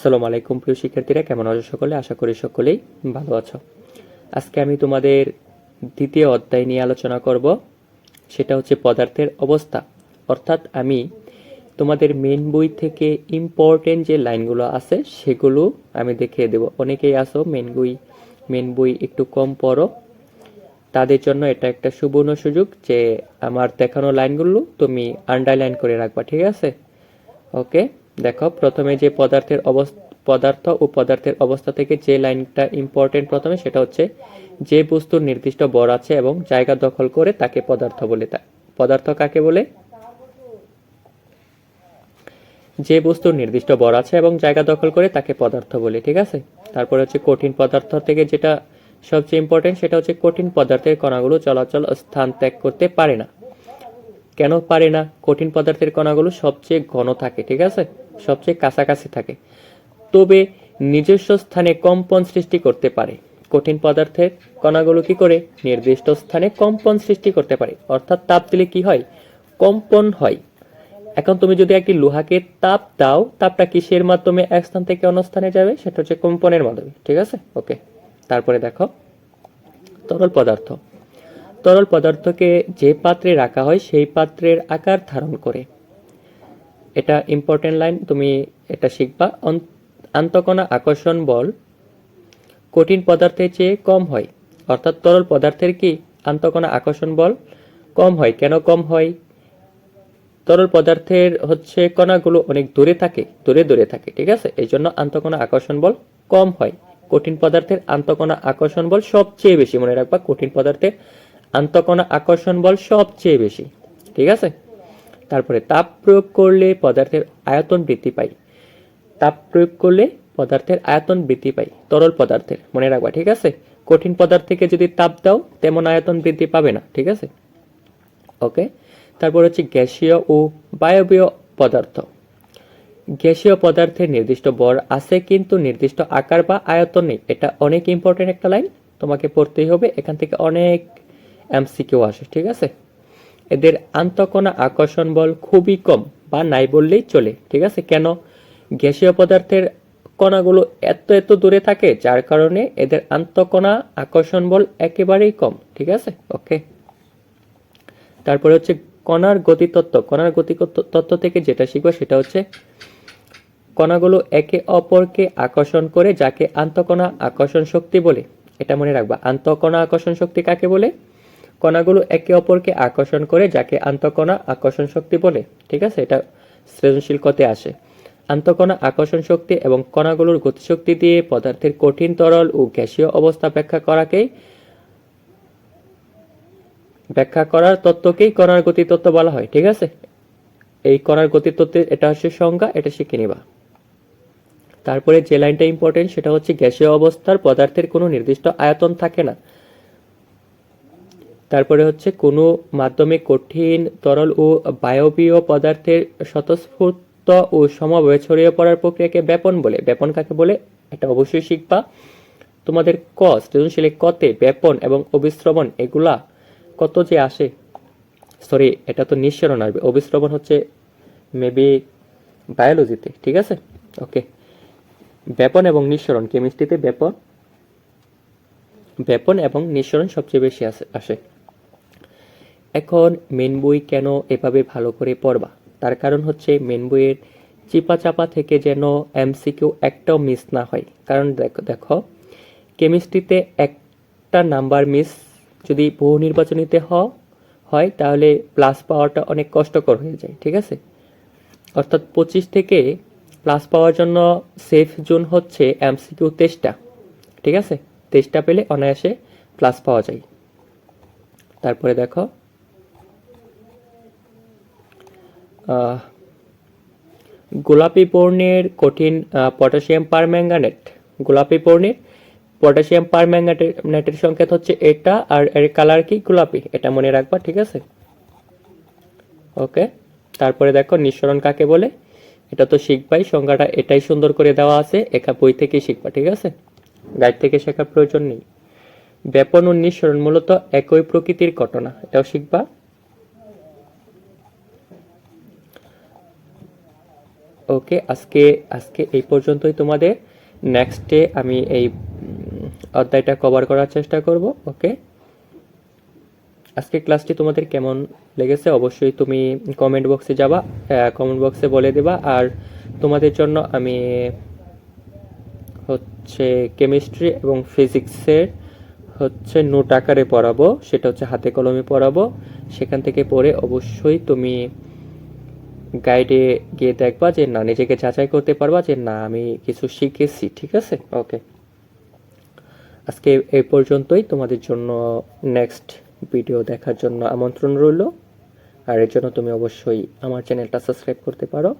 আসসালামু আলাইকুম প্রিয় শিক্ষার্থীরা, কেমন আছো সকলে? আশা করি সকলেই ভালো আছো। আজকে আমি তোমাদের দ্বিতীয় অধ্যায় নিয়ে আলোচনা করব, সেটা হচ্ছে পদার্থের অবস্থা। অর্থাৎ আমি তোমাদের মেন বই থেকে ইম্পর্টেন্ট যে লাইনগুলো আছে, সেগুলো আমি দেখিয়ে দেব। অনেকেই আসো মেন বই মেন বই একটু কম পড়ো। তাদের জন্য এটা একটা সুবর্ণ সুযোগ যে, আমার দেখানো লাইনগুলো তুমি আন্ডারলাইন করে রাখবা, ঠিক আছে? ওকে দেখো, প্রথমে যে পদার্থের অবস্থা, পদার্থ ও পদার্থের অবস্থা থেকে যে লাইনটা ইম্পর্টেন্ট প্রথমে, সেটা হচ্ছে যে বস্তুর নির্দিষ্ট বর আছে এবং জায়গা দখল করে তাকে পদার্থ বলে তা, পদার্থ কাকে বলে? যে বস্তুর নির্দিষ্ট বর আছে এবং জায়গা দখল করে তাকে পদার্থ বলে, ঠিক আছে? তারপরে হচ্ছে কঠিন পদার্থ থেকে যেটা সবচেয়ে ইম্পর্টেন্ট সেটা হচ্ছে কঠিন পদার্থের কণাগুলো চলাচল, স্থান ত্যাগ করতে পারে না। কেন পারে না? কঠিন পদার্থের কণাগুলো সবচেয়ে ঘন থাকে, ঠিক আছে? সবচেয়ে কাছাকাছি থাকে। তবে নিজস্ব স্থানে কম্পন সৃষ্টি করতে পারে। কঠিন পদার্থের কণাগুলো কি করে? নির্দিষ্ট স্থানে কম্পন সৃষ্টি করতে পারে। অর্থাৎ তাপ দিলে কি হয়? কম্পন হয়। এখন তুমি যদি একটি লোহাকে তাপ দাও, তাপটা কিসের মাধ্যমে এক স্থান থেকে অন্য স্থানে যাবে? সেটা হচ্ছে কম্পনের মাধ্যমে, ঠিক আছে? ওকে, তারপরে দেখো, তরল পদার্থ। তরল পদার্থকে যে পাত্রে রাখা হয় সেই পাত্রের আকার ধারণ করে। এটা ইম্পর্টেন্ট লাইন তুমি এটা শিখবা। আন্তকণা আকর্ষণ বল কঠিন পদার্থের চেয়ে কম হয়। অর্থাৎ তরল পদার্থের কি? আন্তকণা আকর্ষণ বল কম হয়। কেন কম হয়? তরল পদার্থের হচ্ছে কণাগুলো অনেক দূরে থাকে, দূরে দূরে থাকে, ঠিক আছে? এই জন্য আন্তঃকণা আকর্ষণ বল কম হয়। কঠিন পদার্থের আন্তঃকণা আকর্ষণ বল সবচেয়ে বেশি মনে রাখবা। কঠিন পদার্থের আন্তঃকণা আকর্ষণ বল সবচেয়ে বেশি, ঠিক আছে? তারপরে তাপ প্রয়োগ করলে পদার্থের আয়তন বৃদ্ধি পায়। তাপ প্রয়োগ করলে পদার্থের আয়তন বৃদ্ধি পায়, তরল পদার্থের, মনে রাখবা, ঠিক আছে? কঠিন পদার্থকে যদি তাপ দাও, তেমন আয়তন বৃদ্ধি পাবে না, ঠিক আছে? ওকে? তারপর হচ্ছে গ্যাসীয় ও বায়বীয় পদার্থ। গ্যাসীয় পদার্থের নির্দিষ্ট বর আছে, কিন্তু নির্দিষ্ট আকার বা আয়তন নেই। এটা অনেক ইম্পর্টেন্ট একটা লাইন তোমাকে পড়তেই হবে। এখান থেকে অনেক এমসিকিউ আসে, ঠিক আছে? এদের আন্তঃকণা আকর্ষণ বল খুবই কম, বা নাই বললেই চলে, ঠিক আছে? কেন? গ্যাসীয় পদার্থের কণাগুলো এত এত দূরে থাকে, যার কারণে এদের আন্তঃকণা আকর্ষণ বল একেবারেই কম, ঠিক আছে? ওকে। তারপরে হচ্ছে কণার গতিতত্ত্ব, কণার গতি তত্ত্ব থেকে যেটা শিখব সেটা হচ্ছে কণাগুলো একে অপরকে আকর্ষণ করে যাকে আন্তঃকণা আকর্ষণ শক্তি বলে, এটা মনে রাখবা। আন্তঃকণা আকর্ষণ শক্তি কাকে বলে? কণাগুলো একে অপরকে আকর্ষণ করে যাকে আন্তঃকণা আকর্ষণ শক্তি বলে, ঠিক আছে? এটা সৃজনশীল কতে আসে। আন্তঃকণা আকর্ষণ শক্তি এবং কণাগুলোর গতিশক্তি দিয়ে পদার্থের কঠিন তরল ও গ্যাসীয় অবস্থা ব্যাখ্যা করাকেই ব্যাখ্যা করার তত্ত্বকেই কণার গতি তত্ত্ব বলা হয়, ঠিক আছে? এই কণার গতি তত্ত্বের এটা হচ্ছে সংজ্ঞা, এটা শিখে নিবা। তারপরে যে লাইনটা ইম্পর্টেন্ট সেটা হচ্ছে গ্যাসীয় অবস্থার পদার্থের কোনো নির্দিষ্ট আয়তন থাকে না। তারপরে হচ্ছে কোনো মাধ্যমে কঠিন, তরল ও বায়বীয় পদার্থের স্বতঃস্ফূর্ত ও সমবায়ে ছড়িয়ে পড়ার প্রক্রিয়াকে ব্যাপন বলে। ব্যাপন কাকে বলে? এটা অবশ্যই শিখবা। তোমাদের ক সৃজনশীলে কতে ব্যাপন এবং অবিশ্রবণ, এগুলা কত যে আসে। সরি এটা তো নিঃসরণ আসবে। অবিশ্রবণ হচ্ছে মেবি বায়োলজিতে ঠিক আছে? ওকে ব্যাপন এবং নিঃসরণ কেমিস্ট্রিতে ব্যাপন ব্যাপন এবং নিঃসরণ সবচেয়ে বেশি আসে আসে। এখন মেন বই কেন এভাবে ভালো করে পড়বা? তার কারণ হচ্ছে মেন বইয়ের চিপা চাপা থেকে যেন এমসিকিউ একটাও মিস না হয়। কারণ দেখো দেখো কেমিস্ট্রিতে একটা নাম্বার মিস যদি বহু নির্বাচনীতে হয়, তাহলে প্লাস পাওয়াটা অনেক কষ্টকর হয়ে যায়, ঠিক আছে? অর্থাৎ পঁচিশ থেকে প্লাস পাওয়ার জন্য সেফ জোন হচ্ছে এমসিকিউ তেইশটা, ঠিক আছে? তেইশটা পেলে অনায়াসে প্লাস পাওয়া যায়। তারপরে দেখো গোলাপি বর্ণের কঠিন পটাশিয়াম পারম্যাঙ্গানেট। গোলাপি বর্ণের পটাশিয়াম পারম্যাঙ্গানেটের সংকেত হচ্ছে এটা, আর এর কালার কি? গোলাপি। এটা মনে রাখবা, ঠিক আছে? ওকে, তারপরে দেখো, নিঃসরণ কাকে বলে? এটা তো শিখবাই, সংজ্ঞাটা এটাই সুন্দর করে দেওয়া আছে, একা বই থেকে শিখবা, ঠিক আছে? গাইড থেকে শেখার প্রয়োজন নেই। ব্যাপন ও নিঃসরণ মূলত একই প্রকৃতির ঘটনা, এটাও শিখবা। ওকে, আজকে আজকে এই পর্যন্তই তোমাদের। নেক্সট ডে আমি এই অধ্যায়টা কভার করার চেষ্টা করব, ওকে? আজকে ক্লাসটি তোমাদের কেমন লেগেছে অবশ্যই তুমি কমেন্ট বক্সে যাবা কমেন্ট বক্সে বলে দেবা। আর তোমাদের জন্য আমি হচ্ছে কেমিস্ট্রি এবং ফিজিক্সের হচ্ছে নোট আকারে পড়াবো, সেটা হচ্ছে হাতে কলমে পড়াবো। সেখান থেকে পড়ে অবশ্যই তুমি গাইডে গিয়ে দেখবা যে, না, নিজেকে যাচাই করতে পারবা যে, না, আমি কিছু শিখেছি। ঠিক আছে? ওকে আজকে এই পর্যন্তই। তোমাদের জন্য নেক্সট ভিডিও দেখার জন্য আমন্ত্রণ রইল। আর এর জন্য তুমি অবশ্যই আমার চ্যানেলটা সাবস্ক্রাইব করতে পারো।